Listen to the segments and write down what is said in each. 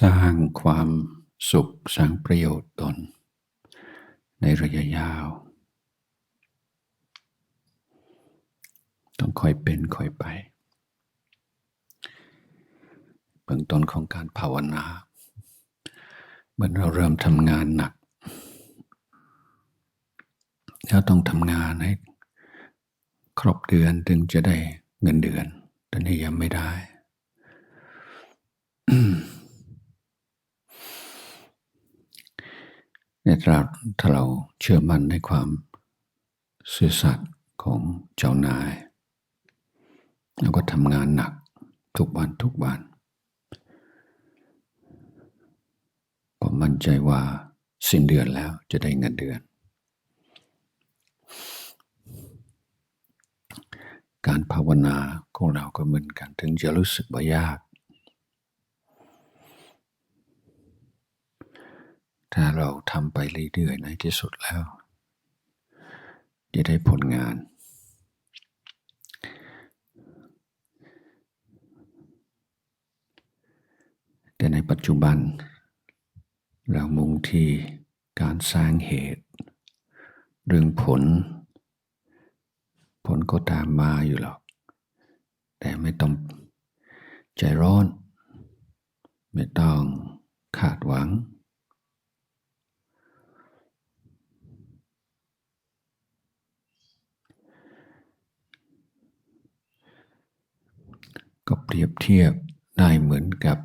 สร้างความสุขสร้างประโยชน์ตน ในระยะยาว ต้องคอยเป็นคอยไป เบื้องต้นของการภาวนาเมื่อเราเริ่มทำงานหนักแล้วต้องทำงานให้ครบเดือนถึงจะได้เงินเดือน ตอนนี้ยังไม่ได้ เนี่ยถ้าถ้าเราเชื่อมั่นในความซื่อสัตย์ของเจ้านายแล้วก็ทำงานหนักทุกวันทุกวันผมมั่นใจว่าสิ้นเดือนแล้วจะได้เงินเดือน การภาวนาของเราก็เหมือนกันถึงจะรู้สึกว่ายาก ถ้าเราทำไปเรื่อยๆในที่สุดแล้ว จะได้ผลงาน แต่ในปัจจุบัน เรามุ่งที่การสร้างเหตุ เรื่องผล ผลก็ตามมาอยู่หรอก แต่ไม่ต้องใจร้อน ไม่ต้องคาดหวัง ก็ เปรียบเทียบได้เหมือนกับ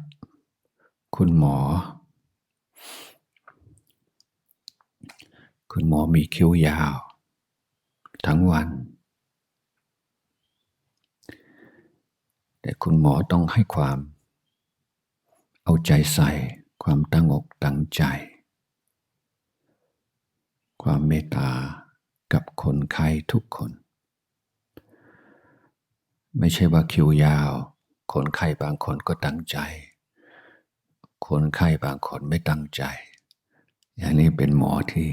คุณหมอ คุณหมอมีคิวยาว ทั้งวัน แต่คุณหมอต้องให้ความ เอาใจใส่ ความตั้งอกตั้งใจ ความเมตตากับคนไข้ทุกคน ไม่ใช่ว่าคิวยาว คนไข้บางคนก็ตั้งใจ คนไข้บางคนไม่ตั้งใจ อย่างนี้เป็นหมอที่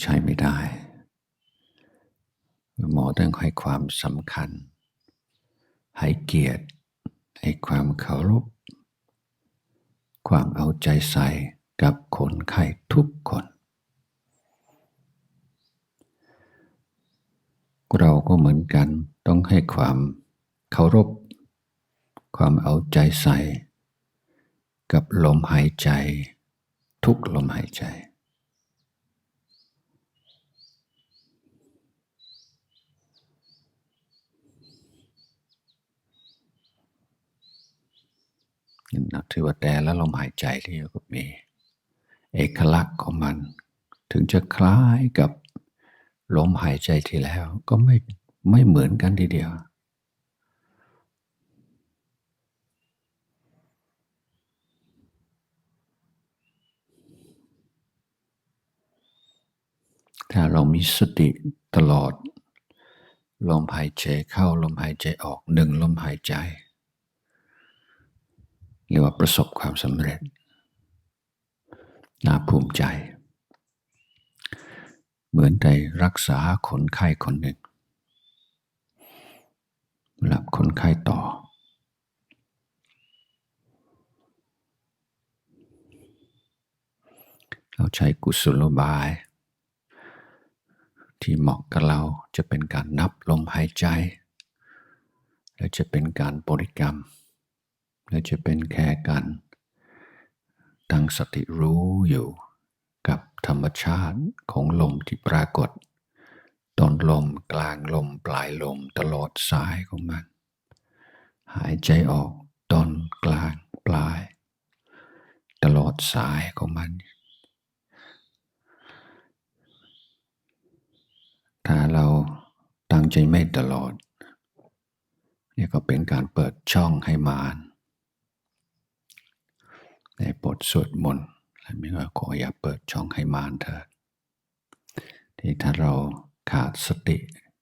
ใช้ไม่ได้ หมอต้องให้ความสำคัญ ให้เกียรติ ให้ความเคารพ ความเอาใจใส่กับคนไข้ทุกคน เราก็เหมือนกันต้องให้ความเคารพ ความเอาใจใส่ กับลมหายใจ ทุกลมหายใจ นับถือว่าแต่ละลมหายใจที่ก็มี เอกลักษณ์ของมัน ถึงจะคล้ายกับลมหายใจที่แล้วก็ไม่ไม่เหมือนกันทีเดียว ถ้าเรามีสติตลอด ลมหายใจเข้าลมหายใจออกหนึ่งลมหายใจเรียกว่าประสบความสำเร็จน่าภูมิใจ เหมือนได้รักษาคนไข้คนหนึ่งรับคนไข้ต่อ เราใช้กุศโลบาย ที่เหมาะกับเราจะเป็นการนับลมหายใจ และจะเป็นการบริกรรม และจะเป็นแค่การตั้งสติรู้อยู่กับธรรมชาติของลมที่ปรากฏต้นลมกลางลมปลายลมตลอดสายของมัน หายใจออกต้นกลางปลาย ตลอดสายของมัน ถ้าเราตั้งใจไม่ตลอดนี่ก็เป็นการเปิดช่องให้มารในบทสวดมนต์และมีว่าขออย่าเปิดช่องให้มารเถิดที่ถ้าเราขาดสติ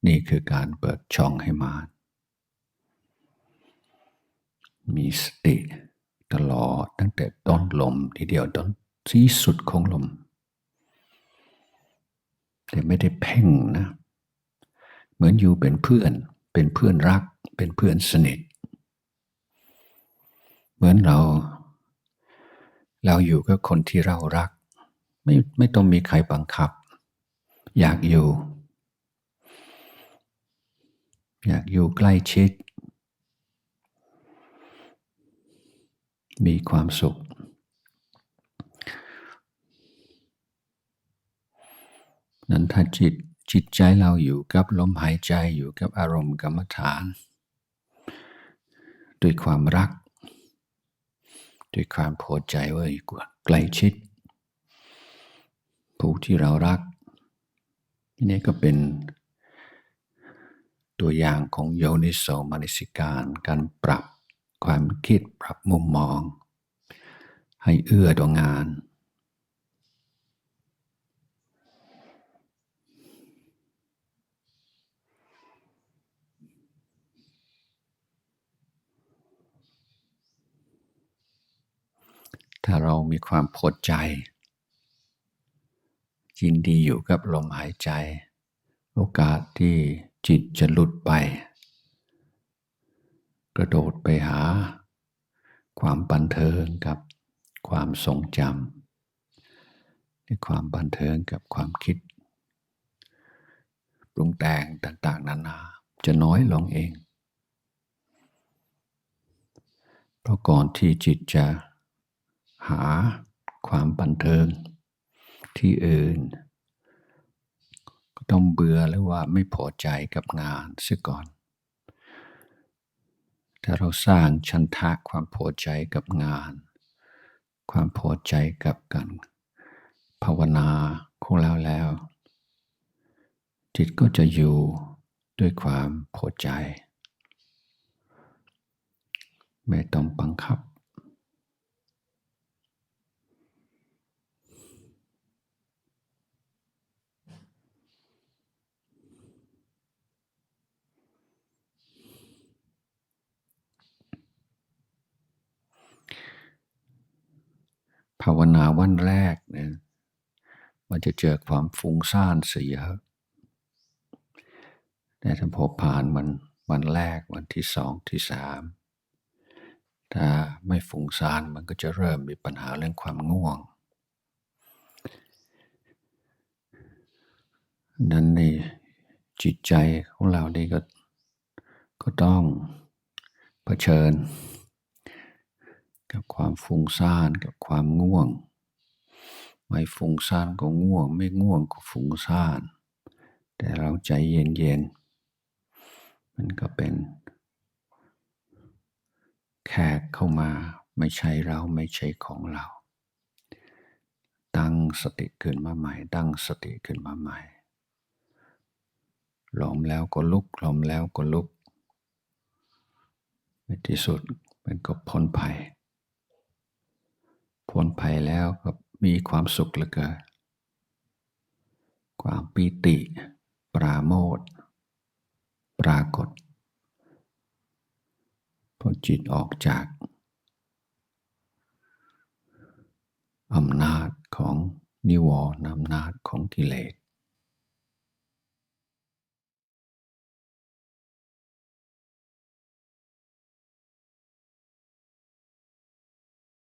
นี่คือการเปิดช่องให้มารมีสติตลอดตั้งแต่ต้นลมทีเดียวต้นที่สุดของลม แต่ไม่ได้เพ่งนะ เหมือนอยู่เป็นเพื่อน เป็นเพื่อนรัก เป็นเพื่อนสนิท เหมือนเรา เราอยู่กับคนที่เรารัก ไม่ไม่ต้องมีใครบังคับ อยากอยู่ อยากอยู่ใกล้ชิด มีความสุข นั้นถ้าจิตจิตใจเราอยู่กับลมหายใจอยู่กับอารมณ์กรรมฐาน ด้วยความรัก ด้วยความพอใจว่าอยู่ใกล้ชิด ผู้ที่เรารัก นี่ก็เป็นตัวอย่างของโยนิโสมนสิการ การปรับความคิดปรับมุมมอง ให้เอื้อต่องาน ถ้าเรามีความพอใจ ยินดีอยู่กับลมหายใจ โอกาสที่จิตจะหลุดไป กระโดดไปหา ความบันเทิงกับความทรงจำในความบันเทิงกับความคิด ปรุงแต่งต่างๆ นานา จะน้อยลงเอง เพราะก่อนที่จิตจะ หาความบันเทิงที่อื่น ก็ต้องเบื่อหรือว่าไม่พอใจกับงานเสียก่อน ถ้าเราสร้างชันทะความพอใจกับงาน ความพอใจกับการภาวนาของเราแล้ว จิตก็จะอยู่ด้วยความพอใจ ไม่ต้องบังคับ ภาวนาวันแรกเนี่ยมันจะเจอความฟุ้งซ่านเสียแต่ถ้าพอผ่านมันวันแรกวันที่สองที่สามถ้าไม่ฟุ้งซ่านมันก็จะเริ่มมีปัญหาเรื่องความง่วง นั้นในจิตใจของเรานี่ก็ก็ต้องเผชิญ กับความฟุ้งซ่านกับความง่วง ไม่ฟุ้งซ่านก็ง่วง ไม่ง่วงก็ฟุ้งซ่าน แต่เราใจเย็นๆ มันก็เป็น แขกเข้ามาไม่ใช่เราไม่ใช่ของเรา ตั้งสติขึ้นมาใหม่ ตั้งสติขึ้นมาใหม่หล้มแล้วก็ลุกหล้มแล้วก็ลุกในที่สุดมันก็พ้นภัย พ้นภัยแล้วก็มีความสุขเหลือเกินความปีติ ปราโมทปรากฏพอจิตออกจากอำนาจของนิวรณ์อำนาจของกิเลส